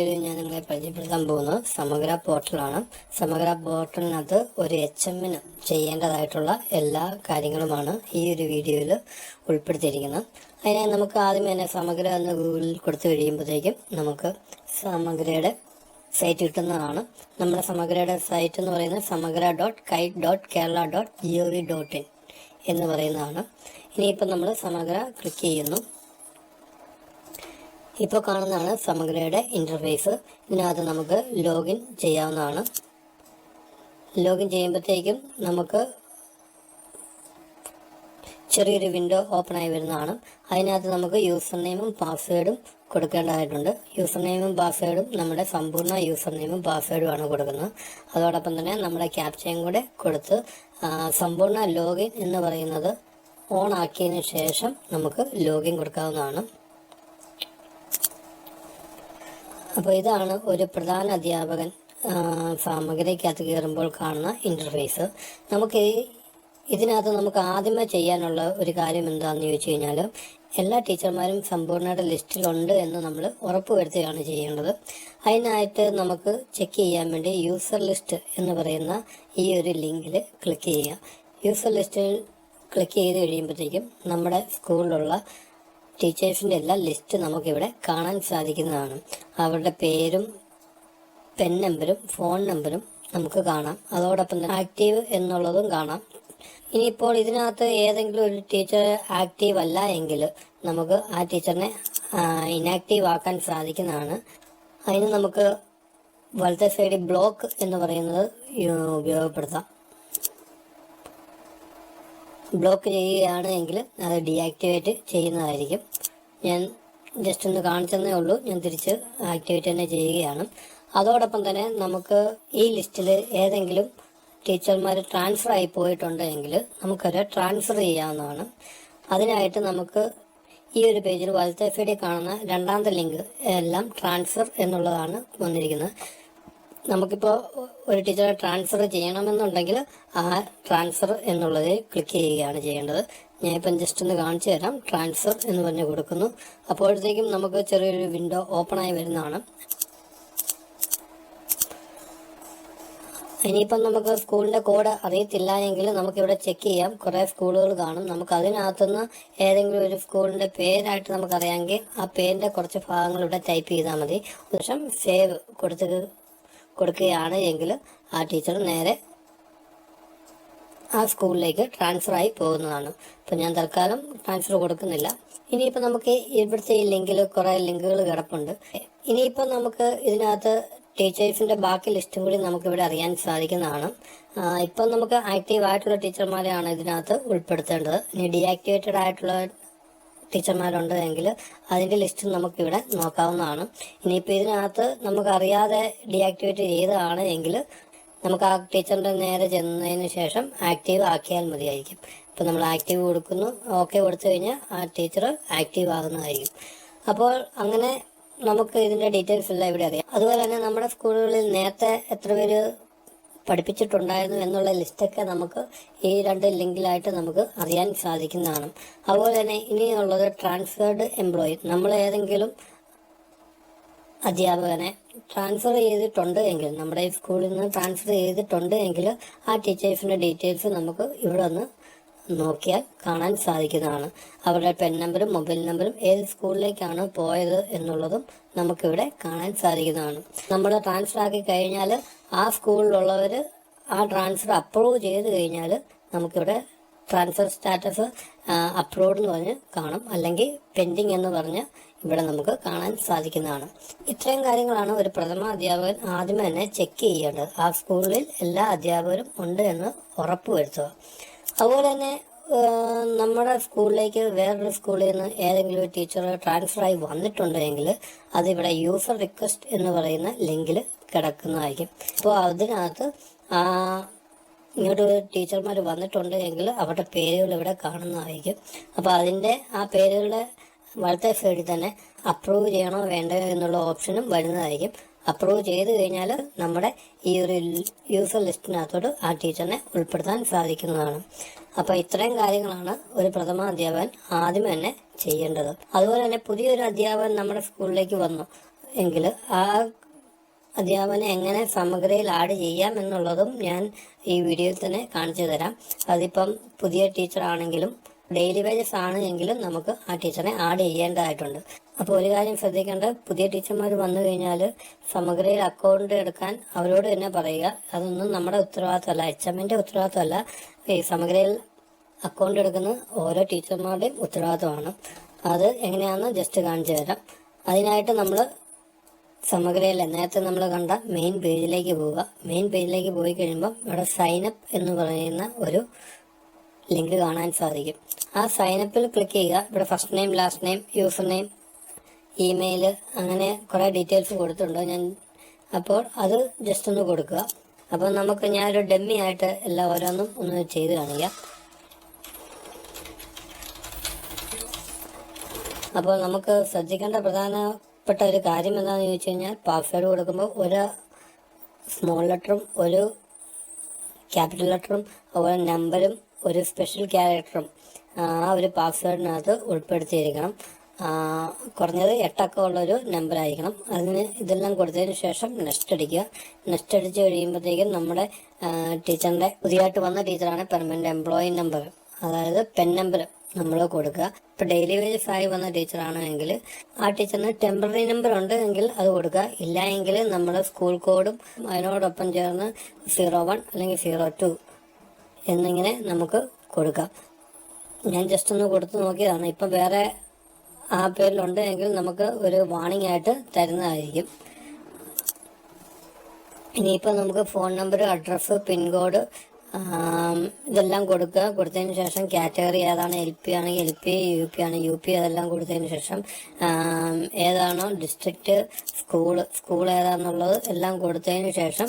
ഇതിൽ ഞാൻ നിങ്ങളെ പരിചയപ്പെടുത്താൻ പോകുന്നത് സമഗ്ര പോർട്ടലാണ് സമഗ്ര പോർട്ടലിനകത്ത് ഒരു എച്ച് എമ്മിന് ചെയ്യേണ്ടതായിട്ടുള്ള എല്ലാ കാര്യങ്ങളുമാണ് ഈ ഒരു വീഡിയോയിൽ ഉൾപ്പെടുത്തിയിരിക്കുന്നത്. അതിനെ നമുക്ക് ആദ്യം തന്നെ സമഗ്ര എന്ന് ഗൂഗിളിൽ കൊടുത്തു കഴിയുമ്പോഴത്തേക്കും നമുക്ക് സമഗ്രയുടെ സൈറ്റ് കിട്ടുന്നതാണ്. നമ്മുടെ സമഗ്രയുടെ സൈറ്റ് എന്ന് പറയുന്നത് Samagra dot kite dot Kerala dot G O V dot in എന്ന് പറയുന്നതാണ്. ഇനിയിപ്പോൾ നമ്മൾ സമഗ്ര ക്ലിക്ക് ചെയ്യുന്നു. ഇപ്പോൾ കാണുന്നതാണ് സമഗ്രയുടെ ഇന്റർഫേസ് ഇതിനകത്ത് നമുക്ക് ലോഗിൻ ചെയ്യാവുന്നതാണ്. ലോഗിൻ ചെയ്യുമ്പോഴത്തേക്കും നമുക്ക് ചെറിയൊരു വിൻഡോ ഓപ്പൺ ആയി വരുന്നതാണ്. അതിനകത്ത് നമുക്ക് യൂസർ നെയിമും പാസ്വേഡും കൊടുക്കേണ്ടതായിട്ടുണ്ട്. യൂസർ നെയിമും പാസ്വേഡും നമ്മുടെ സമ്പൂർണ യൂസർ നെയിമും പാസ്വേഡുമാണ് കൊടുക്കുന്നത്. അതോടൊപ്പം തന്നെ നമ്മുടെ ക്യാപ്ചയും കൂടെ കൊടുത്ത് സമ്പൂർണ ലോഗിൻ എന്ന് പറയുന്നത് ഓൺ ആക്കിയതിന് ശേഷം നമുക്ക് ലോഗിൻ കൊടുക്കാവുന്നതാണ്. അപ്പോൾ ഇതാണ് ഒരു പ്രധാന അധ്യാപകൻ സാമഗ്രിക്കകത്ത് കയറുമ്പോൾ കാണുന്ന ഇന്റർഫേസ് നമുക്ക് ഇതിനകത്ത് നമുക്ക് ആദ്യമേ ചെയ്യാനുള്ള ഒരു കാര്യം എന്താണെന്ന് ചോദിച്ചു കഴിഞ്ഞാൽ എല്ലാ ടീച്ചർമാരും സമ്പൂർണയുടെ ലിസ്റ്റിലുണ്ട് എന്ന് നമ്മൾ ഉറപ്പുവരുത്തുകയാണ് ചെയ്യേണ്ടത്. അതിനായിട്ട് നമുക്ക് ചെക്ക് ചെയ്യാൻ വേണ്ടി യൂസർ ലിസ്റ്റ് എന്ന് പറയുന്ന ഈ ഒരു ലിങ്കിൽ ക്ലിക്ക് ചെയ്യുക. യൂസർ ലിസ്റ്റിൽ ക്ലിക്ക് ചെയ്ത് കഴിയുമ്പോഴത്തേക്കും നമ്മുടെ സ്കൂളിലുള്ള ടീച്ചേഴ്സിന്റെ എല്ലാ ലിസ്റ്റ് നമുക്കിവിടെ കാണാൻ സാധിക്കുന്നതാണ്. അവരുടെ പേരും പെൻ നമ്പരും ഫോൺ നമ്പരും നമുക്ക് കാണാം. അതോടൊപ്പം തന്നെ ആക്റ്റീവ് എന്നുള്ളതും കാണാം. ഇനിയിപ്പോൾ ഇതിനകത്ത് ഏതെങ്കിലും ഒരു ടീച്ചർ ആക്റ്റീവ് അല്ല എങ്കിൽ നമുക്ക് ആ ടീച്ചറിനെ ഇനാക്റ്റീവ് ആക്കാൻ സാധിക്കുന്നതാണ്. അതിന് നമുക്ക് വലത്തെ സൈഡിൽ ബ്ലോക്ക് എന്ന് പറയുന്നത് ഉപയോഗപ്പെടുത്താം. ബ്ലോക്ക് ചെയ്യുകയാണ് എങ്കിൽ അത് ഡീആക്ടിവേറ്റ് ചെയ്യുന്നതായിരിക്കും. ഞാൻ ജസ്റ്റ് ഒന്ന് കാണിച്ചെന്നേ ഉള്ളൂ. ഞാൻ തിരിച്ച് ആക്ടിവേറ്റ് തന്നെ ചെയ്യുകയാണ്. അതോടൊപ്പം തന്നെ നമുക്ക് ഈ ലിസ്റ്റിൽ ഏതെങ്കിലും ടീച്ചർമാർ ട്രാൻസ്ഫർ ആയി പോയിട്ടുണ്ടെങ്കിൽ നമുക്കത് ട്രാൻസ്ഫർ ചെയ്യാവുന്നതാണ്. അതിനായിട്ട് നമുക്ക് ഈ ഒരു പേജിൽ വലത്തെ സൈഡിൽ കാണുന്ന രണ്ടാമത്തെ ലിങ്ക് എല്ലാം ട്രാൻസ്ഫർ എന്നുള്ളതാണ് വന്നിരിക്കുന്നത്. നമുക്കിപ്പോൾ ഒരു ടീച്ചറെ ട്രാൻസ്ഫർ ചെയ്യണമെന്നുണ്ടെങ്കിൽ ആ ട്രാൻസ്ഫർ എന്നുള്ളത് ക്ലിക്ക് ചെയ്യുകയാണ് ചെയ്യേണ്ടത്. ഞാനിപ്പം ജസ്റ്റ് ഒന്ന് കാണിച്ചു തരാം. ട്രാൻസ്ഫർ എന്ന് പറഞ്ഞ് കൊടുക്കുന്നു. അപ്പോഴത്തേക്കും നമുക്ക് ചെറിയൊരു വിൻഡോ ഓപ്പൺ ആയി വരുന്നതാണ്. ഇനിയിപ്പം നമുക്ക് സ്കൂളിന്റെ കോഡ് അറിയത്തില്ല എങ്കിൽ നമുക്കിവിടെ ചെക്ക് ചെയ്യാം. കുറെ സ്കൂളുകൾ കാണും. നമുക്ക് അതിനകത്തുനിന്ന് ഏതെങ്കിലും ഒരു സ്കൂളിന്റെ പേരായിട്ട് നമുക്ക് അറിയാമെങ്കിൽ ആ പേരിന്റെ കുറച്ച് ഭാഗങ്ങൾ ഇവിടെ ടൈപ്പ് ചെയ്താൽ മതി. ശേഷം സേവ് കൊടുത്ത് കൊടുക്കുകയാണ് എങ്കിൽ ആ ടീച്ചർ നേരെ ആ സ്കൂളിലേക്ക് ട്രാൻസ്ഫർ ആയി പോകുന്നതാണ്. അപ്പം ഞാൻ തൽക്കാലം ട്രാൻസ്ഫർ കൊടുക്കുന്നില്ല. ഇനിയിപ്പോൾ നമുക്ക് ഇവിടുത്തെ ഈ ലിങ്കിൽ കുറേ ലിങ്കുകൾ കിടപ്പുണ്ട്. ഇനിയിപ്പോൾ നമുക്ക് ഇതിനകത്ത് ടീച്ചേഴ്സിന്റെ ബാക്കി ലിസ്റ്റും കൂടി നമുക്ക് ഇവിടെ അറിയാൻ സാധിക്കുന്നതാണ്. ഇപ്പം നമുക്ക് ആക്റ്റീവ് ആയിട്ടുള്ള ടീച്ചർമാരെയാണ് ഇതിനകത്ത് ഉൾപ്പെടുത്തേണ്ടത്. ഇനി ഡീആക്ടിവേറ്റഡ് ആയിട്ടുള്ള ടീച്ചർമാരുണ്ട് എങ്കിൽ അതിന്റെ ലിസ്റ്റ് നമുക്കിവിടെ നോക്കാവുന്നതാണ്. ഇനിയിപ്പോൾ ഇതിനകത്ത് നമുക്കറിയാതെ ഡീആക്ടിവേറ്റ് ചെയ്തതാണ് എങ്കിൽ നമുക്ക് ആ ടീച്ചറിന്റെ നേരെ ചെന്നതിന് ശേഷം ആക്റ്റീവ് ആക്കിയാൽ മതിയായിരിക്കും. ഇപ്പം നമ്മൾ ആക്റ്റീവ് കൊടുക്കുന്നു ഓക്കെ കൊടുത്തു കഴിഞ്ഞാൽ ആ ടീച്ചർ ആക്റ്റീവ് ആകുന്നതായിരിക്കും. അപ്പോൾ അങ്ങനെ നമുക്ക് ഇതിന്റെ ഡീറ്റെയിൽസ് എല്ലാം ഇവിടെ അറിയാം. അതുപോലെ തന്നെ നമ്മുടെ സ്കൂളുകളിൽ നേരത്തെ എത്ര പേര് പഠിപ്പിച്ചിട്ടുണ്ടായിരുന്നു എന്നുള്ള ലിസ്റ്റൊക്കെ നമുക്ക് ഈ രണ്ട് ലിങ്കിലായിട്ട് നമുക്ക് അറിയാൻ സാധിക്കുന്നതാണ്. അതുപോലെ തന്നെ ഇനിയുള്ളത് ട്രാൻസ്ഫേർഡ് എംപ്ലോയി. നമ്മൾ ഏതെങ്കിലും അധ്യാപകനെ ട്രാൻസ്ഫർ ചെയ്തിട്ടുണ്ട് എങ്കിൽ നമ്മുടെ സ്കൂളിൽ നിന്ന് ട്രാൻസ്ഫർ ചെയ്തിട്ടുണ്ട് എങ്കിൽ ആ ടീച്ചേഴ്സിന്റെ ഡീറ്റെയിൽസ് നമുക്ക് ഇവിടെ ഒന്ന് നോക്കിയാൽ കാണാൻ സാധിക്കുന്നതാണ്. അവരുടെ പെൻ നമ്പറും മൊബൈൽ നമ്പറും ഏത് സ്കൂളിലേക്കാണ് പോയത് എന്നുള്ളതും നമുക്കിവിടെ കാണാൻ സാധിക്കുന്നതാണ്. നമ്മൾ ട്രാൻസ്ഫർ ആക്കി കഴിഞ്ഞാൽ ആ സ്കൂളിലുള്ളവർ ആ ട്രാൻസ്ഫർ അപ്രൂവ് ചെയ്ത് കഴിഞ്ഞാൽ നമുക്കിവിടെ ട്രാൻസ്ഫർ സ്റ്റാറ്റസ് അപ്ലോഡ് എന്ന് പറഞ്ഞ് കാണും. അല്ലെങ്കിൽ പെൻഡിങ് എന്ന് പറഞ്ഞ് ഇവിടെ നമുക്ക് കാണാൻ സാധിക്കുന്നതാണ്. ഇത്രയും കാര്യങ്ങളാണ് ഒരു പ്രഥമ അധ്യാപകൻ ആദ്യമേ തന്നെ ചെക്ക് ചെയ്യേണ്ടത്. ആ സ്കൂളിൽ എല്ലാ അധ്യാപകരും ഉണ്ട് എന്ന് ഉറപ്പുവരുത്തുക. അതുപോലെ തന്നെ നമ്മുടെ സ്കൂളിലേക്ക് വേറൊരു സ്കൂളിൽ നിന്ന് ഏതെങ്കിലും ഒരു ടീച്ചർ ട്രാൻസ്ഫർ ആയി വന്നിട്ടുണ്ടെങ്കിൽ അതിവിടെ യൂസർ റിക്വസ്റ്റ് എന്ന് പറയുന്ന ലിങ്കിൽ കിടക്കുന്നതായിരിക്കും. അപ്പോൾ അതിനകത്ത് ആ ഇങ്ങോട്ട് ടീച്ചർമാർ വന്നിട്ടുണ്ട് എങ്കിൽ അവരുടെ പേരുകൾ ഇവിടെ കാണുന്നതായിരിക്കും. അപ്പോൾ അതിന്റെ ആ പേരുകളുടെ വലത്തെ സൈഡിൽ തന്നെ അപ്രൂവ് ചെയ്യണോ വേണ്ടയോ എന്നുള്ള ഓപ്ഷനും വരുന്നതായിരിക്കും. അപ്രൂവ് ചെയ്ത് കഴിഞ്ഞാൽ നമ്മുടെ ഈ ഒരു യൂസർ ലിസ്റ്റിനകത്തോട്ട് ആ ടീച്ചറിനെ ഉൾപ്പെടുത്താൻ സാധിക്കുന്നതാണ്. അപ്പോൾ ഇത്രയും കാര്യങ്ങളാണ് ഒരു പ്രഥമ അധ്യാപകൻ ആദ്യം തന്നെ ചെയ്യേണ്ടത്. അതുപോലെ തന്നെ പുതിയൊരു അധ്യാപകൻ നമ്മുടെ സ്കൂളിലേക്ക് വന്നു. എങ്കിൽ ആ അധ്യാപനം എങ്ങനെ സമഗ്രയിൽ ആഡ് ചെയ്യാം എന്നുള്ളതും ഞാൻ ഈ വീഡിയോയിൽ തന്നെ കാണിച്ചു തരാം. അതിപ്പം പുതിയ ടീച്ചർ ആണെങ്കിലും ഡെയിലി വേജസ് ആണ് എങ്കിലും നമുക്ക് ആ ടീച്ചറിനെ ആഡ് ചെയ്യേണ്ടതായിട്ടുണ്ട്. അപ്പോൾ ഒരു കാര്യം ശ്രദ്ധിക്കേണ്ട. പുതിയ ടീച്ചർമാർ വന്നു കഴിഞ്ഞാൽ സമഗ്രയിൽ അക്കൗണ്ട് എടുക്കാൻ അവരോട് തന്നെ പറയുക. അതൊന്നും നമ്മുടെ ഉത്തരവാദിത്തമല്ല. എച്ച് എമ്മിന്റെ ഉത്തരവാദിത്തമല്ല. ഈ സമഗ്രയിൽ അക്കൗണ്ട് എടുക്കുന്ന ഓരോ ടീച്ചർമാരുടെയും ഉത്തരവാദിത്തമാണ്. അത് എങ്ങനെയാണെന്ന് ജസ്റ്റ് കാണിച്ചു തരാം. അതിനായിട്ട് നമ്മൾ സമഗ്രയിൽ നേരത്തെ നമ്മൾ കണ്ട മെയിൻ പേജിലേക്ക് പോവുക. മെയിൻ പേജിലേക്ക് പോയി കഴിയുമ്പോൾ ഇവിടെ സൈനപ്പ് എന്ന് പറയുന്ന ഒരു ലിങ്ക് കാണാൻ സാധിക്കും. ആ സൈനപ്പിൽ ക്ലിക്ക് ചെയ്യുക. ഇവിടെ first name last name user name email അങ്ങനെ കുറേ ഡീറ്റെയിൽസ് കൊടുത്തിട്ടുണ്ട്. ഞാൻ അപ്പോൾ അത് ജസ്റ്റ് ഒന്ന് കൊടുക്കുക. അപ്പോൾ നമുക്ക് ഞാനൊരു ഡെമ്മി ആയിട്ട് എല്ലാ ഓരോന്നും ഒന്ന് ചെയ്ത് കാണിക്കാം. അപ്പോൾ നമുക്ക് ശ്രദ്ധിക്കേണ്ട പ്രധാനപ്പെട്ട ഒരു കാര്യം എന്താണെന്ന് ചോദിച്ചു കഴിഞ്ഞാൽ പാസ്വേഡ് കൊടുക്കുമ്പോൾ ഒരു സ്മോൾ ലെറ്ററും ഒരു ക്യാപിറ്റൽ ലെറ്ററും അതുപോലെ നമ്പറും ഒരു സ്പെഷ്യൽ ക്യാരക്ടറും ആ ഒരു പാസ്വേഡിനകത്ത് ഉൾപ്പെടുത്തിയിരിക്കണം. കുറഞ്ഞത് എട്ടക്കം ഉള്ളൊരു നമ്പർ ആയിരിക്കണം അതിന് ഇതെല്ലാം കൊടുത്തതിന് ശേഷം നെക്സ്റ്റ് അടിക്കുക. നെക്സ്റ്റ് അടിച്ച് കഴിയുമ്പോഴത്തേക്കും നമ്മുടെ ടീച്ചറിന്റെ പുതിയതായിട്ട് വന്ന ടീച്ചറാണ് പെർമനന്റ് എംപ്ലോയി നമ്പർ. അതായത് പെൻ നമ്പർ നമ്മൾ കൊടുക്കുക. ഇപ്പൊ ഡെയിലി വേജ് ആയി വന്ന ടീച്ചറാണ് എങ്കിൽ ആ ടീച്ചറിന് ടെമ്പററി നമ്പർ ഉണ്ട് എങ്കിൽ അത് കൊടുക്കുക. ഇല്ല എങ്കിൽ നമ്മൾ സ്കൂൾ കോഡും അതിനോടൊപ്പം ചേർന്ന് സീറോ വൺ അല്ലെങ്കിൽ സീറോ ടു എന്നിങ്ങനെ നമുക്ക് കൊടുക്കാം. ഞാൻ ജസ്റ്റ് ഒന്ന് കൊടുത്തു നോക്കിയതാണ്. ഇപ്പം വേറെ ആ പേരിലുണ്ട് എങ്കിൽ നമുക്ക് ഒരു വാണിംഗ് ആയിട്ട് തരുന്നതായിരിക്കും. ഇനിയിപ്പോൾ നമുക്ക് ഫോൺ നമ്പർ അഡ്രസ്സ് പിൻകോഡ് ഇതെല്ലാം കൊടുക്കുക. കൊടുത്തതിന് ശേഷം കാറ്റഗറി ഏതാണ്? എൽ പി ആണെങ്കിൽ എൽ പി യു പി ആണ് യു പി അതെല്ലാം കൊടുത്തതിന് ശേഷം ഏതാണോ? ഡിസ്ട്രിക്റ്റ് സ്കൂൾ സ്കൂൾ ഏതാണെന്നുള്ളത് എല്ലാം കൊടുത്തതിന് ശേഷം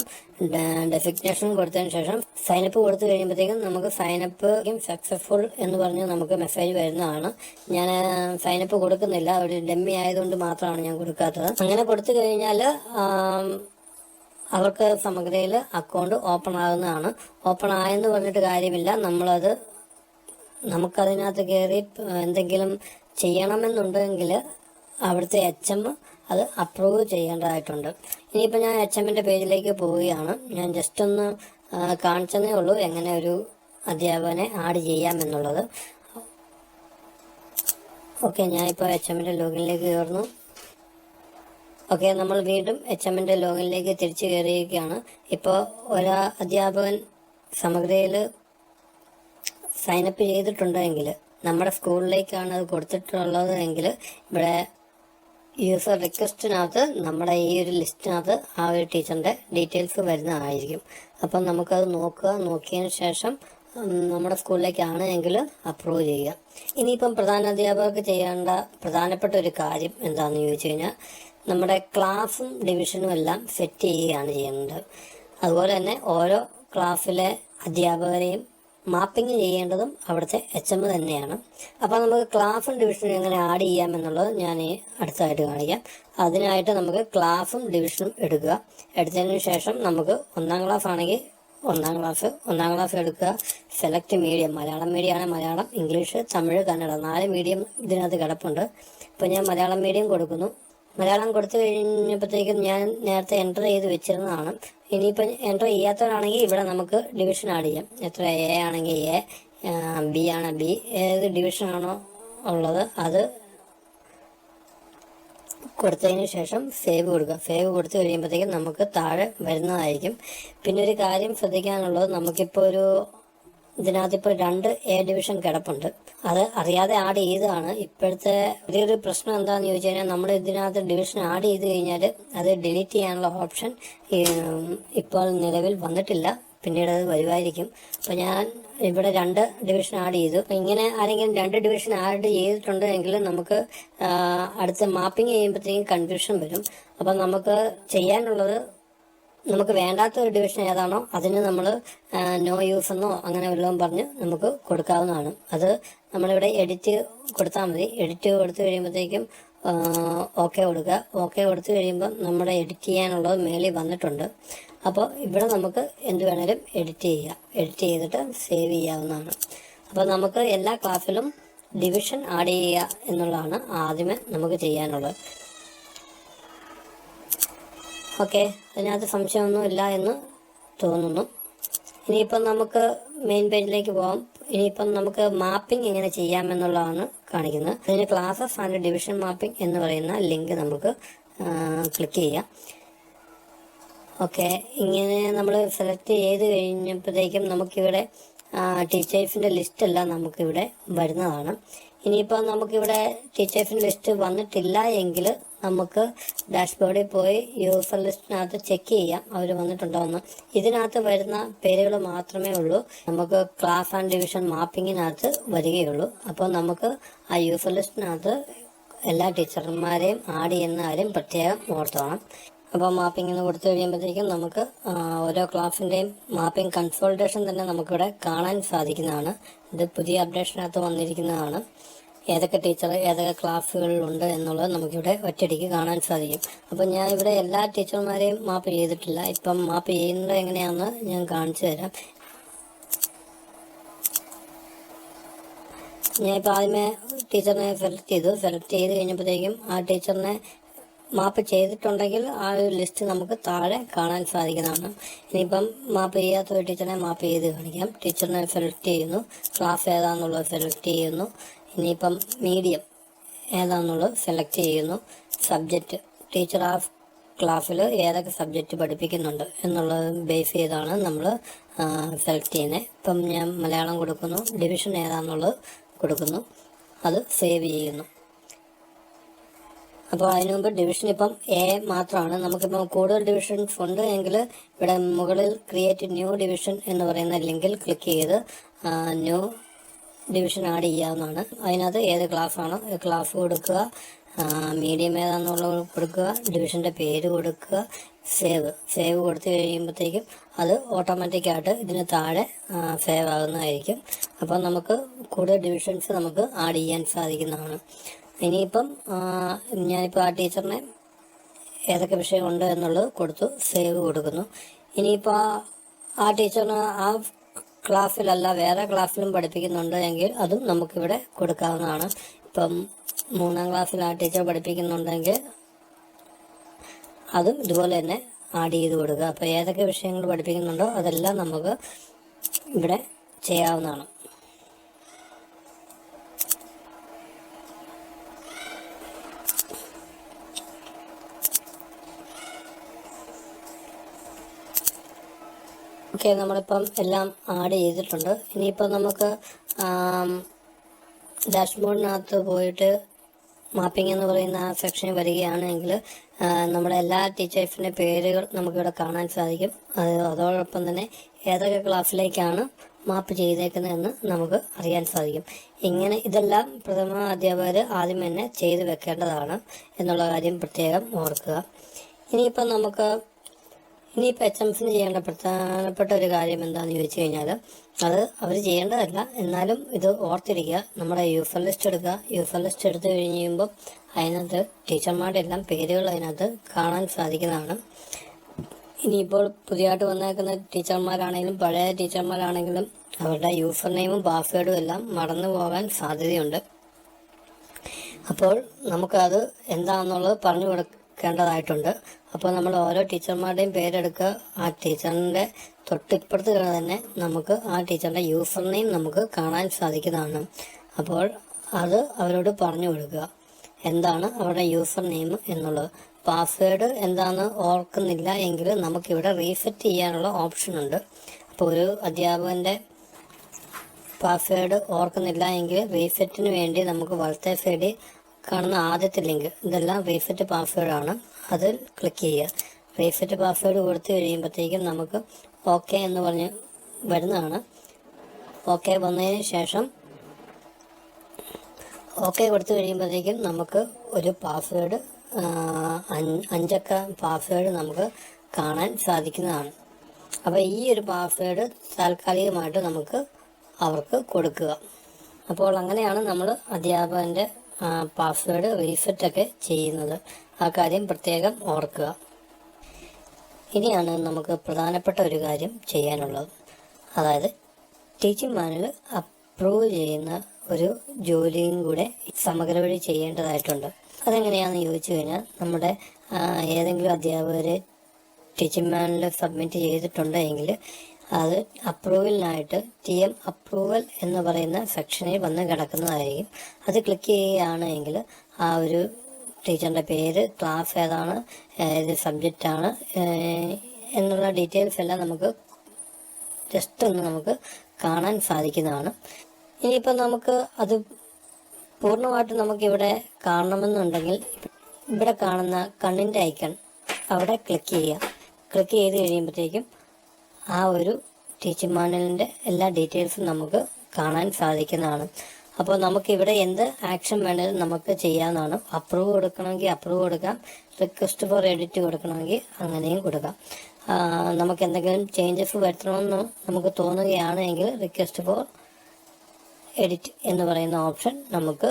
ഡെസിഗ്നേഷൻ കൊടുത്തതിന് ശേഷം സൈനപ്പ് കൊടുത്തു കഴിയുമ്പോഴത്തേക്കും നമുക്ക് സൈനപ്പ് സക്സസ്ഫുൾ എന്ന് പറഞ്ഞ് നമുക്ക് മെസ്സേജ് വരുന്നതാണ്. ഞാൻ സൈനപ്പ് കൊടുക്കുന്നില്ല. ഒരു ഡെമ്മി ആയതുകൊണ്ട് മാത്രമാണ് ഞാൻ കൊടുക്കാത്തത്. അങ്ങനെ കൊടുത്തു കഴിഞ്ഞാൽ അവർക്ക് സമഗ്രയിൽ അക്കൗണ്ട് ഓപ്പൺ ആകുന്നതാണ് ഓപ്പൺ ആയെന്ന് പറഞ്ഞിട്ട് കാര്യമില്ല. നമ്മളത് നമുക്കതിനകത്ത് കയറി എന്തെങ്കിലും ചെയ്യണമെന്നുണ്ടെങ്കിൽ അവിടുത്തെ എച്ച് എം അത് അപ്രൂവ് ചെയ്യേണ്ടതായിട്ടുണ്ട്. ഇനിയിപ്പോൾ ഞാൻ എച്ച് എമ്മിന്റെ പേജിലേക്ക് പോവുകയാണ്. ഞാൻ ജസ്റ്റ് ഒന്ന് കാണിച്ചതേ ഉള്ളൂ എങ്ങനെ ഒരു അധ്യാപകനെ ആഡ് ചെയ്യാമെന്നുള്ളത് ഓക്കെ ഞാനിപ്പോൾ എച്ച് എമ്മിന്റെ ലോഗിനിലേക്ക് കയറുന്നു ഓക്കെ നമ്മൾ വീണ്ടും എച്ച് എമ്മിന്റെ ലോഗിനിലേക്ക് തിരിച്ചു കയറിയിരിക്കുകയാണ്. ഇപ്പോൾ ഒരാ അധ്യാപകൻ സമഗ്രയിൽ സൈനപ്പ് ചെയ്തിട്ടുണ്ടെങ്കിൽ നമ്മുടെ സ്കൂളിലേക്കാണ് അത് കൊടുത്തിട്ടുള്ളത് എങ്കിൽ ഇവിടെ യൂസർ റിക്വസ്റ്റിനകത്ത് നമ്മുടെ ഈ ഒരു ലിസ്റ്റിനകത്ത് ആ ഒരു ടീച്ചറിന്റെ ഡീറ്റെയിൽസ് വരുന്നതായിരിക്കും. അപ്പം നമുക്കത് നോക്കുക. നോക്കിയതിന് ശേഷം നമ്മുടെ സ്കൂളിലേക്കാണ് എങ്കിൽ അപ്രൂവ് ചെയ്യുക. ഇനിയിപ്പം പ്രധാനാധ്യാപകർക്ക് ചെയ്യേണ്ട പ്രധാനപ്പെട്ട ഒരു കാര്യം എന്താണെന്ന് ചോദിച്ചു കഴിഞ്ഞാൽ നമ്മുടെ ക്ലാസും ഡിവിഷനും എല്ലാം സെറ്റ് ചെയ്യുകയാണ് ചെയ്യുന്നത്. അതുപോലെ തന്നെ ഓരോ ക്ലാസ്സിലെ അധ്യാപകരെയും മാപ്പിംഗ് ചെയ്യേണ്ടതും അവിടുത്തെ എച്ച് എം തന്നെയാണ്. അപ്പോൾ നമുക്ക് ക്ലാസും ഡിവിഷനും എങ്ങനെ ആഡ് ചെയ്യാം എന്നുള്ളത് ഞാൻ ഈ അടുത്തായിട്ട് കാണിക്കാം. അതിനായിട്ട് നമുക്ക് ക്ലാസും ഡിവിഷനും എടുക്കുക. എടുത്തതിന് ശേഷം നമുക്ക് ഒന്നാം ക്ലാസ് ആണെങ്കിൽ ഒന്നാം ക്ലാസ് ഒന്നാം ക്ലാസ് എടുക്കുക. സെലക്ട് മീഡിയം മലയാളം മീഡിയം ആണ് മലയാളം ഇംഗ്ലീഷ് തമിഴ് കന്നഡ നാല് മീഡിയം ഇതിനകത്ത് കിടപ്പുണ്ട്. ഇപ്പം ഞാൻ മലയാളം മീഡിയം കൊടുക്കുന്നു. മലയാളം കൊടുത്തു കഴിഞ്ഞപ്പോഴത്തേക്കും ഞാൻ നേരത്തെ എന്റർ ചെയ്ത് വെച്ചിരുന്നതാണ്. ഇനിയിപ്പോൾ എന്റർ ചെയ്യാത്തവരാണെങ്കിൽ ഇവിടെ നമുക്ക് ഡിവിഷൻ ആഡ് ചെയ്യാം. എത്ര എ ആണെങ്കിൽ എ ബി ആണ് ബി ഏത് ഡിവിഷൻ ആണോ ഉള്ളത് അത് കൊടുത്തതിന് ശേഷം സേവ് കൊടുക്കുക. സേവ് കൊടുത്തു കഴിയുമ്പോഴത്തേക്കും നമുക്ക് താഴെ വരുന്നതായിരിക്കും. പിന്നെ ഒരു കാര്യം ശ്രദ്ധിക്കാനുള്ളത് നമുക്കിപ്പോൾ ഒരു ഇതിനകത്ത് ഇപ്പോൾ രണ്ട് എ ഡിവിഷൻ കിടപ്പുണ്ട്. അത് അറിയാതെ ആഡ് ചെയ്തതാണ്. ഇപ്പോഴത്തെ വലിയൊരു പ്രശ്നം എന്താണെന്ന് ചോദിച്ചു കഴിഞ്ഞാൽ നമ്മൾ ഇതിനകത്ത് ഡിവിഷൻ ആഡ് ചെയ്ത് കഴിഞ്ഞാൽ അത് ഡിലീറ്റ് ചെയ്യാനുള്ള ഓപ്ഷൻ ഇപ്പോൾ നിലവിൽ വന്നിട്ടില്ല. പിന്നീട് അത് വരുമായിരിക്കും. അപ്പോൾ ഞാൻ ഇവിടെ രണ്ട് ഡിവിഷൻ ആഡ് ചെയ്തു. ഇങ്ങനെ ആരെങ്കിലും രണ്ട് ഡിവിഷൻ ആഡ് ചെയ്തിട്ടുണ്ട് എങ്കിൽ നമുക്ക് അടുത്ത മാപ്പിംഗ് ചെയ്യുമ്പോഴത്തേക്കും കൺഫ്യൂഷൻ വരും. അപ്പം നമുക്ക് ചെയ്യാനുള്ളത് നമുക്ക് വേണ്ടാത്ത ഒരു ഡിവിഷൻ ഏതാണോ അതിന് നമ്മൾ നോ യൂസ് എന്നോ അങ്ങനെ വല്ലതും പറഞ്ഞ് നമുക്ക് കൊടുക്കാവുന്നതാണ്. അത് നമ്മളിവിടെ എഡിറ്റ് കൊടുത്താൽ മതി. എഡിറ്റ് കൊടുത്തു കഴിയുമ്പോഴത്തേക്കും ഓക്കെ കൊടുക്കുക. ഓക്കെ കൊടുത്തു കഴിയുമ്പോൾ നമ്മുടെ എഡിറ്റ് ചെയ്യാനുള്ളത് മേളിൽ വന്നിട്ടുണ്ട്. അപ്പോൾ ഇവിടെ നമുക്ക് എന്ത് വേണേലും എഡിറ്റ് ചെയ്യാം. എഡിറ്റ് ചെയ്തിട്ട് സേവ് ചെയ്യാവുന്നതാണ്. അപ്പോൾ നമുക്ക് എല്ലാ ക്ലാസ്സിലും ഡിവിഷൻ ആഡ് ചെയ്യുക എന്നുള്ളതാണ് ആദ്യമേ നമുക്ക് ചെയ്യാനുള്ളത്. ഓക്കെ അതിനകത്ത് സംശയമൊന്നുമില്ല എന്ന് തോന്നുന്നു. ഇനിയിപ്പം നമുക്ക് മെയിൻ പേജിലേക്ക് പോകാം ഇനിയിപ്പം നമുക്ക് മാപ്പിംഗ് എങ്ങനെ ചെയ്യാം ചെയ്യാമെന്നുള്ളതാണ് കാണിക്കുന്നത്. അതിന് ക്ലാസസ് ആൻഡ് ഡിവിഷൻ മാപ്പിംഗ് എന്ന് പറയുന്ന ലിങ്ക് നമുക്ക് ക്ലിക്ക് ചെയ്യാം. ഓക്കെ ഇങ്ങനെ നമ്മൾ സെലക്ട് ചെയ്ത് കഴിഞ്ഞപ്പോഴത്തേക്കും നമുക്കിവിടെ ടീച്ചേഴ്സിന്റെ ലിസ്റ്റ് എല്ലാം നമുക്കിവിടെ വരുന്നതാണ്. ഇനിയിപ്പോൾ നമുക്കിവിടെ ടീച്ചേഴ്സിന് ലിസ്റ്റ് വന്നിട്ടില്ല എങ്കിൽ നമുക്ക് ഡാഷ്ബോർഡിൽ പോയി യൂസർ ലിസ്റ്റിനകത്ത് ചെക്ക് ചെയ്യാം. അവർ വന്നിട്ടുണ്ടോ എന്ന് ഇതിനകത്ത് വരുന്ന പേരുകൾ മാത്രമേ ഉള്ളൂ. നമുക്ക് ക്ലാസ് ആൻഡ് ഡിവിഷൻ മാപ്പിങ്ങിനകത്ത് വരികയുള്ളൂ. അപ്പോൾ നമുക്ക് ആ യൂസർ ലിസ്റ്റിനകത്ത് എല്ലാ ടീച്ചർമാരെയും ആഡ് ചെയ്യുന്ന കാര്യം പ്രത്യേകം ഓർത്തോണം. അപ്പോൾ മാപ്പിംഗ് എന്ന് കൊടുത്തു കഴിയുമ്പോഴത്തേക്കും നമുക്ക് ഓരോ ക്ലാസ്സിന്റെയും മാപ്പിംഗ് കൺസോൾട്ടേഷൻ തന്നെ നമുക്കിവിടെ കാണാൻ സാധിക്കുന്നതാണ്. ഇത് പുതിയ അപ്ഡേഷനകത്ത് വന്നിരിക്കുന്നതാണ്. ഏതൊക്കെ ടീച്ചർ ഏതൊക്കെ ക്ലാസ്സുകളിലുണ്ട് എന്നുള്ളത് നമുക്കിവിടെ ഒറ്റയടിക്ക് കാണാൻ സാധിക്കും. അപ്പോൾ ഞാൻ ഇവിടെ എല്ലാ ടീച്ചർമാരെയും മാപ്പ് ചെയ്തിട്ടില്ല. ഇപ്പം മാപ്പ് ചെയ്യുന്നത് എങ്ങനെയാണെന്ന് ഞാൻ കാണിച്ചു തരാം. ഞാൻ ഇപ്പോൾ ആദ്യമേ ടീച്ചറിനെ സെലക്ട് ചെയ്തു. സെലക്ട് ചെയ്ത് കഴിഞ്ഞപ്പോഴത്തേക്കും ആ ടീച്ചറിനെ മാപ്പ് ചെയ്തിട്ടുണ്ടെങ്കിൽ ആ ഒരു ലിസ്റ്റ് നമുക്ക് താഴെ കാണാൻ സാധിക്കുന്നതാണ്. ഇനിയിപ്പം മാപ്പ് ചെയ്യാത്ത ഒരു ടീച്ചറിനെ മാപ്പ് ചെയ്ത് കാണിക്കാം. ടീച്ചറിനെ സെലക്ട് ചെയ്യുന്നു. ക്ലാസ് ഏതാണെന്നുള്ളത് സെലക്ട് ചെയ്യുന്നു. ഇനിയിപ്പം മീഡിയം ഏതാണെന്നുള്ളത് സെലക്ട് ചെയ്യുന്നു. സബ്ജക്റ്റ് ടീച്ചർ ആ ക്ലാസ്സിൽ ഏതൊക്കെ സബ്ജക്റ്റ് പഠിപ്പിക്കുന്നുണ്ട് എന്നുള്ളത് ബേസ് ചെയ്താണ് നമ്മൾ സെലക്ട് ചെയ്യുന്നത്. ഇപ്പം ഞാൻ മലയാളം കൊടുക്കുന്നു. ഡിവിഷൻ ഏതാണെന്നുള്ളത് കൊടുക്കുന്നു. അത് സേവ് ചെയ്യുന്നു. അപ്പോൾ അതിനു മുമ്പ് ഡിവിഷൻ ഇപ്പം എ മാത്രമാണ്. നമുക്കിപ്പം കൂടുതൽ ഡിവിഷൻസ് ഉണ്ട് എങ്കിൽ ഇവിടെ മുകളിൽ ക്രിയേറ്റ് ന്യൂ ഡിവിഷൻ എന്ന് പറയുന്ന ലിങ്കിൽ ക്ലിക്ക് ചെയ്ത് ന്യൂ ഡിവിഷൻ ആഡ് ചെയ്യാവുന്നതാണ്. അതിനകത്ത് ഏത് ക്ലാസ്സാണോ ക്ലാസ് കൊടുക്കുക മീഡിയം ഏതാണെന്നുള്ളത് കൊടുക്കുക ഡിവിഷന്റെ പേര് കൊടുക്കുക സേവ് സേവ് കൊടുത്തു കഴിയുമ്പോഴത്തേക്കും അത് ഓട്ടോമാറ്റിക്കായിട്ട് ഇതിന് താഴെ സേവ് ആകുന്നതായിരിക്കും അപ്പം നമുക്ക് കൂടുതൽ ഡിവിഷൻസ് നമുക്ക് ആഡ് ചെയ്യാൻ സാധിക്കുന്നതാണ്. ഇനിയിപ്പം ഞാനിപ്പോൾ ആ ടീച്ചറിനെ ഏതൊക്കെ വിഷയമുണ്ട് എന്നുള്ളത് കൊടുത്തു സേവ് കൊടുക്കുന്നു. ഇനിയിപ്പോൾ ആ ടീച്ചറിന് ആ ക്ലാസ്സിലല്ല വേറെ ക്ലാസ്സിലും പഠിപ്പിക്കുന്നുണ്ട് എങ്കിൽ അതും നമുക്കിവിടെ കൊടുക്കാവുന്നതാണ്. ഇപ്പം മൂന്നാം ക്ലാസ്സിൽ ആ ടീച്ചർ പഠിപ്പിക്കുന്നുണ്ടെങ്കിൽ അതും ഇതുപോലെ തന്നെ ആഡ് ചെയ്ത് കൊടുക്കുക. അപ്പോൾ ഏതൊക്കെ വിഷയങ്ങൾ പഠിപ്പിക്കുന്നുണ്ടോ അതെല്ലാം നമുക്ക് ഇവിടെ ചെയ്യാവുന്നതാണ്. ഓക്കെ നമ്മളിപ്പം എല്ലാം ആഡ് ചെയ്തിട്ടുണ്ട്. ഇനിയിപ്പം നമുക്ക് ഡാഷ്ബോർഡിനകത്ത് പോയിട്ട് മാപ്പിംഗ് എന്ന് പറയുന്ന ആ സെക്ഷൻ വരികയാണെങ്കിൽ നമ്മുടെ എല്ലാ ടീച്ചേഴ്സിന്റെ പേരുകൾ നമുക്കിവിടെ കാണാൻ സാധിക്കും. അത് അതോടൊപ്പം തന്നെ ഏതൊക്കെ ക്ലാസ്സിലേക്കാണ് മാപ്പ് ചെയ്തേക്കുന്നതെന്ന് നമുക്ക് അറിയാൻ സാധിക്കും. ഇങ്ങനെ ഇതെല്ലാം പ്രഥമ അധ്യാപകർ ആദ്യം തന്നെ ചെയ്തു വെക്കേണ്ടതാണ് എന്നുള്ള കാര്യം പ്രത്യേകം ഓർക്കുക. ഇനിയിപ്പം നമുക്ക് ഇനിയിപ്പോൾ എച്ച് എംസിന് ചെയ്യേണ്ട പ്രധാനപ്പെട്ട ഒരു കാര്യം എന്താണെന്ന് ചോദിച്ചു കഴിഞ്ഞാൽ അത് അവർ ചെയ്യേണ്ടതല്ല. എന്നാലും ഇത് ഓർത്തിരിക്കുക. നമ്മുടെ യൂസർ ലിസ്റ്റ് എടുക്കുക. യൂസർ ലിസ്റ്റ് എടുത്തു കഴിയുമ്പോൾ അതിനകത്ത് ടീച്ചർമാരുടെ എല്ലാം പേരുകൾ അതിനകത്ത് കാണാൻ സാധിക്കുന്നതാണ്. ഇനിയിപ്പോൾ പുതിയതായിട്ട് വന്നേക്കുന്ന ടീച്ചർമാരാണെങ്കിലും പഴയ ടീച്ചർമാരാണെങ്കിലും അവരുടെ യൂസർ നെയിമും പാസ്വേഡും എല്ലാം മറന്നു പോകാൻ സാധ്യതയുണ്ട്. അപ്പോൾ നമുക്കത് എന്താണെന്നുള്ളത് പറഞ്ഞു കൊടുക്കേണ്ടതായിട്ടുണ്ട് അപ്പോൾ നമ്മൾ ഓരോ ടീച്ചർമാരുടെയും പേരെടുക്കുക. ആ ടീച്ചറിന്റെ തൊട്ടിപ്പുറത്ത് തന്നെ നമുക്ക് ആ ടീച്ചറിന്റെ യൂസർ നെയിം നമുക്ക് കാണാൻ സാധിക്കുന്നതാണ്. അപ്പോൾ അത് അവരോട് പറഞ്ഞു കൊടുക്കുക. എന്താണ് അവരുടെ യൂസർ നെയിം എന്നുള്ളത്? പാസ്വേഡ് എന്താണ് ഓർക്കുന്നില്ല എങ്കിൽ നമുക്കിവിടെ റീസെറ്റ് ചെയ്യാനുള്ള ഓപ്ഷൻ ഉണ്ട്. അപ്പോൾ ഒരു അധ്യാപകന്റെ പാസ്വേഡ് ഓർക്കുന്നില്ല എങ്കിൽ റീസെറ്റിന് വേണ്ടി നമുക്ക് വലത്തെ സൈഡിൽ കാണുന്ന ആദ്യത്തെ ലിങ്ക് ഇതെല്ലാം റീസെറ്റ് പാസ്വേഡ് ആണ്. അതിൽ ക്ലിക്ക് ചെയ്യുക. റീസെറ്റ് പാസ്വേഡ് കൊടുത്തു കഴിയുമ്പോഴത്തേക്കും നമുക്ക് ഓക്കെ എന്ന് പറഞ്ഞ് വരുന്നതാണ്. ഓക്കെ വന്നതിന് ശേഷം ഓക്കെ കൊടുത്തു കഴിയുമ്പോഴത്തേക്കും നമുക്ക് ഒരു പാസ്വേഡ് അഞ്ചക്ക പാസ്വേഡ് നമുക്ക് കാണാൻ സാധിക്കുന്നതാണ്. അപ്പോൾ ഈ ഒരു പാസ്വേഡ് താൽക്കാലികമായിട്ട് നമുക്ക് അവർക്ക് കൊടുക്കുക. അപ്പോൾ അങ്ങനെയാണ് നമ്മൾ അധ്യാപകന്റെ പാസ്വേഡ് റീസെറ്റൊക്കെ ചെയ്യുന്നത്. ആ കാര്യം പ്രത്യേകം ഓർക്കുക. ഇനിയാണ് നമുക്ക് പ്രധാനപ്പെട്ട ഒരു കാര്യം ചെയ്യാനുള്ളത്. അതായത് ടീച്ചിങ് മാനുവൽ അപ്രൂവ് ചെയ്യുന്ന ഒരു ജോലിയും കൂടെ സമഗ്ര വഴി ചെയ്യേണ്ടതായിട്ടുണ്ട്. അതെങ്ങനെയാണെന്ന് ചോദിച്ചു കഴിഞ്ഞാൽ നമ്മുടെ ഏതെങ്കിലും അധ്യാപകർ ടീച്ചിങ് മാനുവൽ സബ്മിറ്റ് ചെയ്തിട്ടുണ്ട് എങ്കിൽ അത് അപ്രൂവലിനായിട്ട് ടി എം അപ്രൂവൽ എന്ന് പറയുന്ന സെക്ഷനിൽ വന്ന് കിടക്കുന്നതായിരിക്കും. അത് ക്ലിക്ക് ചെയ്യുകയാണെങ്കിൽ ആ ഒരു ടീച്ചറിന്റെ പേര് ക്ലാസ് ഏതാണ് ഏത് സബ്ജക്റ്റാണ് എന്നുള്ള ഡീറ്റെയിൽസ് എല്ലാം നമുക്ക് ജസ്റ്റ് ഒന്ന് നമുക്ക് കാണാൻ സാധിക്കുന്നതാണ്. ഇനിയിപ്പോൾ നമുക്ക് അത് പൂർണമായിട്ട് നമുക്കിവിടെ കാണണമെന്നുണ്ടെങ്കിൽ ഇവിടെ കാണുന്ന കണ്ണിന്റെ ഐക്കൺ അവിടെ ക്ലിക്ക് ചെയ്യുക. ക്ലിക്ക് ചെയ്ത് കഴിയുമ്പോഴത്തേക്കും ആ ഒരു ടീച്ചിങ് മാനുവലിന്റെ എല്ലാ ഡീറ്റെയിൽസും നമുക്ക് കാണാൻ സാധിക്കുന്നതാണ്. അപ്പോൾ നമുക്ക് ഇവിടെ എന്ത് ആക്ഷൻ വേണേലും നമുക്ക് ചെയ്യാവുന്നതാണ്. അപ്രൂവ് കൊടുക്കണമെങ്കിൽ അപ്രൂവ് കൊടുക്കാം. റിക്വസ്റ്റ് ഫോർ എഡിറ്റ് കൊടുക്കണമെങ്കിൽ അങ്ങനെയും കൊടുക്കാം. നമുക്ക് എന്തെങ്കിലും ചേഞ്ചസ് വരുത്തണമെന്ന് നമുക്ക് തോന്നുകയാണ് എങ്കിൽ റിക്വസ്റ്റ് ഫോർ എഡിറ്റ് എന്ന് പറയുന്ന ഓപ്ഷൻ നമുക്ക്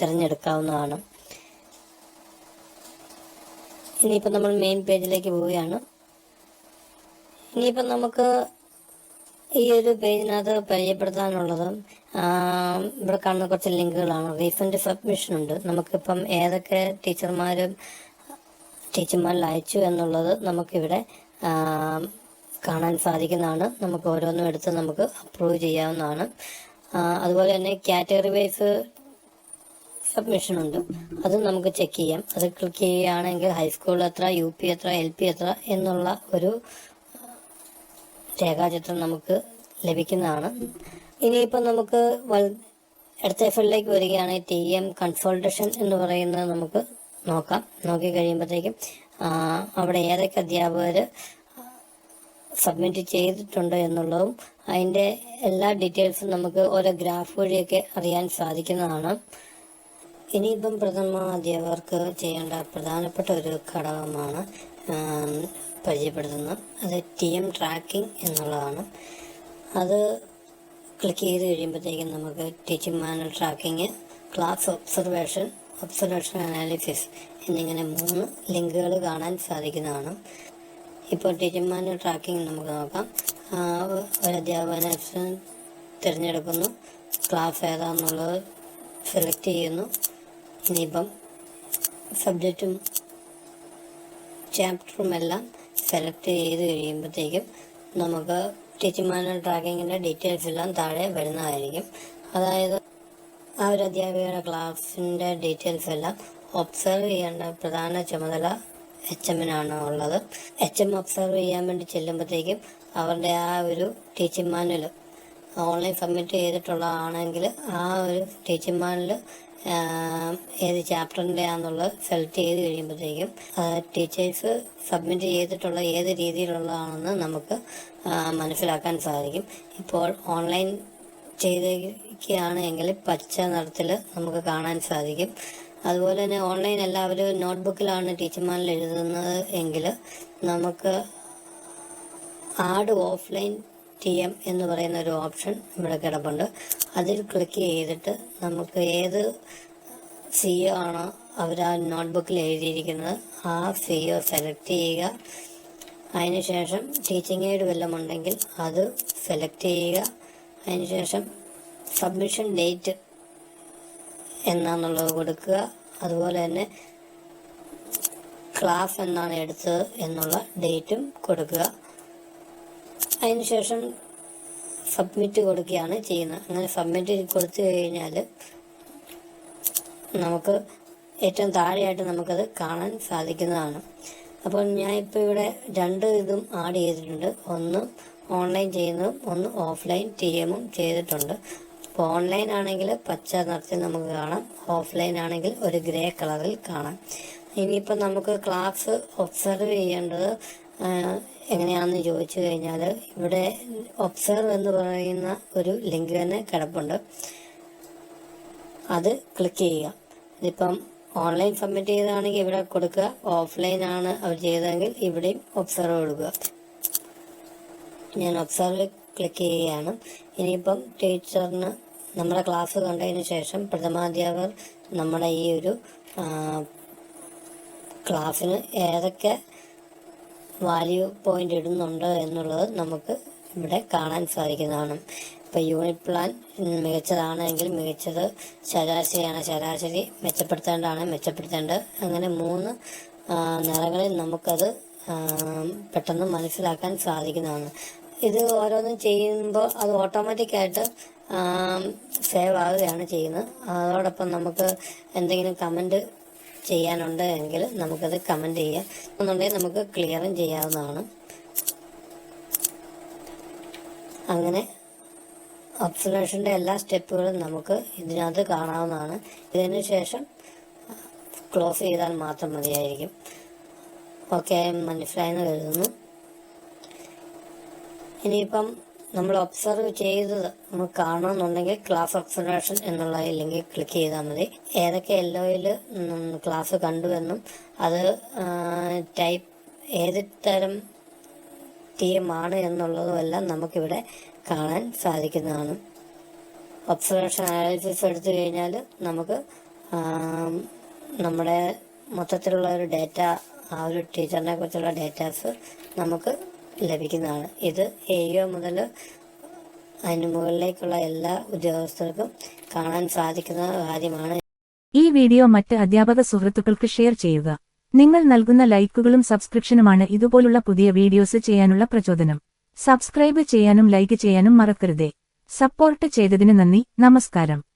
തിരഞ്ഞെടുക്കാവുന്നതാണ്. ഇനിയിപ്പോൾ നമ്മൾ മെയിൻ പേജിലേക്ക് പോവുകയാണ്. ഇനിയിപ്പം നമുക്ക് ഈ ഒരു പേജിനകത്ത് പരിചയപ്പെടുത്താനുള്ളത് ഇവിടെ കാണുന്ന കുറച്ച് ലിങ്കുകളാണ്. റീസെന്റ് സബ്മിഷൻ ഉണ്ട്. നമുക്കിപ്പം ഏതൊക്കെ ടീച്ചർമാരും ടീച്ചർമാരിൽ അയച്ചു എന്നുള്ളത് നമുക്കിവിടെ കാണാൻ സാധിക്കുന്നതാണ്. നമുക്ക് ഓരോന്നും എടുത്ത് നമുക്ക് അപ്രൂവ് ചെയ്യാവുന്നതാണ്. അതുപോലെ തന്നെ കാറ്റഗറി വൈസ് സബ്മിഷൻ ഉണ്ട്. അത് നമുക്ക് ചെക്ക് ചെയ്യാം. അത് ക്ലിക്ക് ചെയ്യുകയാണെങ്കിൽ ഹൈസ്കൂൾ എത്ര യു പി എത്ര എൽ പി എത്ര എന്നുള്ള ഒരു രേഖാചിത്രം നമുക്ക് ലഭിക്കുന്നതാണ്. ഇനിയിപ്പോൾ നമുക്ക് അടുത്ത എഫിലേക്ക് വരികയാണെങ്കിൽ ടി എം കൺസൾട്ടേഷൻ എന്ന് പറയുന്നത് നമുക്ക് നോക്കാം. നോക്കി കഴിയുമ്പോഴത്തേക്കും അവിടെ ഏതൊക്കെ അധ്യാപകർ സബ്മിറ്റ് ചെയ്തിട്ടുണ്ട് എന്നുള്ളതും അതിന്റെ എല്ലാ ഡീറ്റെയിൽസും നമുക്ക് ഓരോ ഗ്രാഫ് വഴിയൊക്കെ അറിയാൻ സാധിക്കുന്നതാണ്. ഇനിയിപ്പം പ്രഥമ അധ്യാപകർക്ക് ചെയ്യേണ്ട പ്രധാനപ്പെട്ട ഒരു ഘടകമാണ് പരിചയപ്പെടുത്തുന്നത്. അത് ടി എം ട്രാക്കിംഗ് എന്നുള്ളതാണ്. അത് ക്ലിക്ക് ചെയ്ത് കഴിയുമ്പോഴത്തേക്കും നമുക്ക് teaching manual tracking class observation observation analysis എന്നിങ്ങനെ മൂന്ന് ലിങ്കുകൾ കാണാൻ സാധിക്കുന്നതാണ്. ഇപ്പോൾ ടീച്ചിങ് മാനുവൽ ട്രാക്കിംഗ് നമുക്ക് നോക്കാം. ഒരു അധ്യാപന തിരഞ്ഞെടുക്കുന്നു. ക്ലാസ് ഏതാണെന്നുള്ളത് സെലക്ട് ചെയ്യുന്നു. ഇനിയിപ്പം സബ്ജക്റ്റും ചാപ്റ്ററും എല്ലാം സെലക്ട് ചെയ്ത് കഴിയുമ്പോഴത്തേക്കും നമുക്ക് ടീച്ചിങ് മാനുവൽ ട്രാക്കിങ്ങിന്റെ ഡീറ്റെയിൽസ് എല്ലാം താഴെ വരുന്നതായിരിക്കും. അതായത് ആ ഒരു അധ്യാപികയുടെ ക്ലാസ്സിന്റെ ഡീറ്റെയിൽസ് എല്ലാം ഒബ്സർവ് ചെയ്യേണ്ട പ്രധാന ചുമതല എച്ച് എമ്മിനാണ് ഉള്ളത്. എച്ച് എം ഒബ്സർവ് ചെയ്യാൻ വേണ്ടി ചെല്ലുമ്പോഴത്തേക്കും അവരുടെ ആ ഒരു ടീച്ചിങ് മാനുവൽ ഓൺലൈൻ സബ്മിറ്റ് ചെയ്തിട്ടുള്ളതാണെങ്കിൽ ആ ഒരു ടീച്ചിങ് മാനുവൽ ഏത് ചാപ്റ്ററിന്റെ ആണെന്നുള്ളത് സെലക്ട് ചെയ്ത് കഴിയുമ്പോഴത്തേക്കും ടീച്ചേഴ്സ് സബ്മിറ്റ് ചെയ്തിട്ടുള്ള ഏത് രീതിയിലുള്ളതാണെന്ന് നമുക്ക് മനസ്സിലാക്കാൻ സാധിക്കും. ഇപ്പോൾ ഓൺലൈൻ ചെയ്തിരിക്കുകയാണ് എങ്കിൽ പച്ച നിറത്തിൽ നമുക്ക് കാണാൻ സാധിക്കും. അതുപോലെ തന്നെ ഓൺലൈൻ എല്ലാവരും നോട്ട്ബുക്കിലാണ് ടീച്ചർമാരിൽ എഴുതുന്നത് എങ്കിൽ നമുക്ക് ആഡ് ഓഫ്ലൈൻ ടി എം എന്ന് പറയുന്ന ഒരു ഓപ്ഷൻ ഇവിടെ കിടപ്പുണ്ട്. അതിൽ ക്ലിക്ക് ചെയ്തിട്ട് നമുക്ക് ഏത് സി ഒ ആണോ അവർ ആ നോട്ട്ബുക്കിൽ എഴുതിയിരിക്കുന്നത് ആ സി ഒ സെലക്ട് ചെയ്യുക. അതിനുശേഷം ടീച്ചിങ് എയ്ഡ് വല്ലതും ഉണ്ടെങ്കിൽ അത് സെലക്ട് ചെയ്യുക. അതിനുശേഷം സബ്മിഷൻ ഡേറ്റ് എന്നാന്നുള്ളത് കൊടുക്കുക. അതുപോലെ തന്നെ ക്ലാസ് എന്നാണ് എടുത്തത് എന്നുള്ള ഡേറ്റും കൊടുക്കുക. അതിനുശേഷം സബ്മിറ്റ് കൊടുക്കുകയാണ് ചെയ്യുന്നത്. അങ്ങനെ സബ്മിറ്റ് കൊടുത്തു കഴിഞ്ഞാൽ നമുക്ക് ഏറ്റവും താഴെയായിട്ട് നമുക്കത് കാണാൻ സാധിക്കുന്നതാണ്. അപ്പോൾ ഞാൻ ഇപ്പോൾ ഇവിടെ രണ്ട് ഇതും ആഡ് ചെയ്തിട്ടുണ്ട്. ഒന്ന് ഓൺലൈൻ ചെയ്യുന്നതും ഒന്ന് ഓഫ്ലൈൻ ടി എമ്മും ചെയ്തിട്ടുണ്ട്. അപ്പോൾ ഓൺലൈൻ ആണെങ്കിൽ പച്ച നിറത്തിൽ നമുക്ക് കാണാം. ഓഫ്ലൈൻ ആണെങ്കിൽ ഒരു ഗ്രേ കളറിൽ കാണാം. ഇനിയിപ്പോൾ നമുക്ക് ക്ലാസ് ഒബ്സർവ് ചെയ്യേണ്ടത് എങ്ങനെയാണെന്ന് ചോദിച്ചു കഴിഞ്ഞാൽ ഇവിടെ ഒബ്സർവ് എന്ന് പറയുന്ന ഒരു ലിങ്ക് തന്നെ കിടപ്പുണ്ട്. അത് ക്ലിക്ക് ചെയ്യുക. ഇതിപ്പം ഓൺലൈൻ സബ്മിറ്റ് ചെയ്താണെങ്കിൽ ഇവിടെ കൊടുക്കുക. ഓഫ്ലൈൻ ആണ് അവർ ചെയ്തതെങ്കിൽ ഇവിടെയും ഒബ്സർവ് കൊടുക്കുക. ഞാൻ ഒബ്സർവ് ക്ലിക്ക് ചെയ്യുകയാണ്. ഇനിയിപ്പം ടീച്ചറിന് നമ്മുടെ ക്ലാസ് കണ്ടതിന് ശേഷം പ്രഥമാധ്യാപകർ നമ്മുടെ ഈ ഒരു ക്ലാസ്സിന് ഏതൊക്കെ വാല്യൂ പോയിന്റ് ഇടുന്നുണ്ട് എന്നുള്ളത് നമുക്ക് ഇവിടെ കാണാൻ സാധിക്കുന്നതാണ്. ഇപ്പോൾ യൂണിറ്റ് പ്ലാൻ മികച്ചതാണെങ്കിൽ മികച്ചത് ശരാശരിയാണ്. ശരാശരി മെച്ചപ്പെടുത്തേണ്ടതാണ് മെച്ചപ്പെടുത്തേണ്ടത്. അങ്ങനെ മൂന്ന് നിറങ്ങളിൽ നമുക്കത് പെട്ടെന്ന് മനസ്സിലാക്കാൻ സാധിക്കുന്നതാണ്. ഇത് ഓരോന്നും ചെയ്യുമ്പോൾ അത് ഓട്ടോമാറ്റിക്കായിട്ട് സേവ് ആവുകയാണ് ചെയ്യുന്നത്. അതോടൊപ്പം നമുക്ക് എന്തെങ്കിലും കമന്റ് ചെയ്യാനുണ്ട് എങ്കിൽ നമുക്കത് കമന്റ് ചെയ്യാം. എന്നുണ്ടെങ്കിൽ നമുക്ക് ക്ലിയറും ചെയ്യാവുന്നതാണ്. അങ്ങനെ ഒബ്സർവേഷന്റെ എല്ലാ സ്റ്റെപ്പുകളും നമുക്ക് ഇതിനകത്ത് കാണാവുന്നതാണ്. ഇതിന് ശേഷം ക്ലോസ് ചെയ്താൽ മാത്രം മതിയായിരിക്കും. ഓക്കെ മനസ്സിലായെന്ന് കരുതുന്നു. ഇനിയിപ്പം നമ്മൾ ഒബ്സർവ് ചെയ്തത് നമുക്ക് കാണണമെന്നുണ്ടെങ്കിൽ ക്ലാസ് ഒബ്സർവേഷൻ എന്നുള്ള ലിങ്കിൽ ക്ലിക്ക് ചെയ്താൽ മതി. ഏതൊക്കെ എല്ലോയിൽ ക്ലാസ് കണ്ടുവെന്നും അത് ടൈപ്പ് ഏത് തരം ടീമാണ് എന്നുള്ളതും എല്ലാം നമുക്കിവിടെ കാണാൻ സാധിക്കുന്നതാണ്. ഒബ്സർവേഷൻ അനാലിസിസ് എടുത്തു കഴിഞ്ഞാൽ നമുക്ക് നമ്മുടെ മൊത്തത്തിലുള്ള ഒരു ഡേറ്റ ആ ഒരു ടീച്ചറിനെ കുറിച്ചുള്ള ഡേറ്റാസ് നമുക്ക് ലഭിക്കുന്നതാണ്. ഇത് ഏഴ് മുതൽ അതിന് മുകളിലേക്കുള്ള എല്ലാ ഉദ്യോഗസ്ഥർക്കും കാണാൻ സാധിക്കുന്ന കാര്യമാണ്. ഈ വീഡിയോ മറ്റ് അധ്യാപക സുഹൃത്തുക്കൾക്ക് ഷെയർ ചെയ്യുക. നിങ്ങൾ നൽകുന്ന ലൈക്കുകളും സബ്സ്ക്രിപ്ഷനുമാണ് ഇതുപോലുള്ള പുതിയ വീഡിയോസ് ചെയ്യാനുള്ള പ്രചോദനം. സബ്സ്ക്രൈബ് ചെയ്യാനും ലൈക്ക് ചെയ്യാനും മറക്കരുതേ. സപ്പോർട്ട് ചെയ്തതിന് നന്ദി. നമസ്കാരം.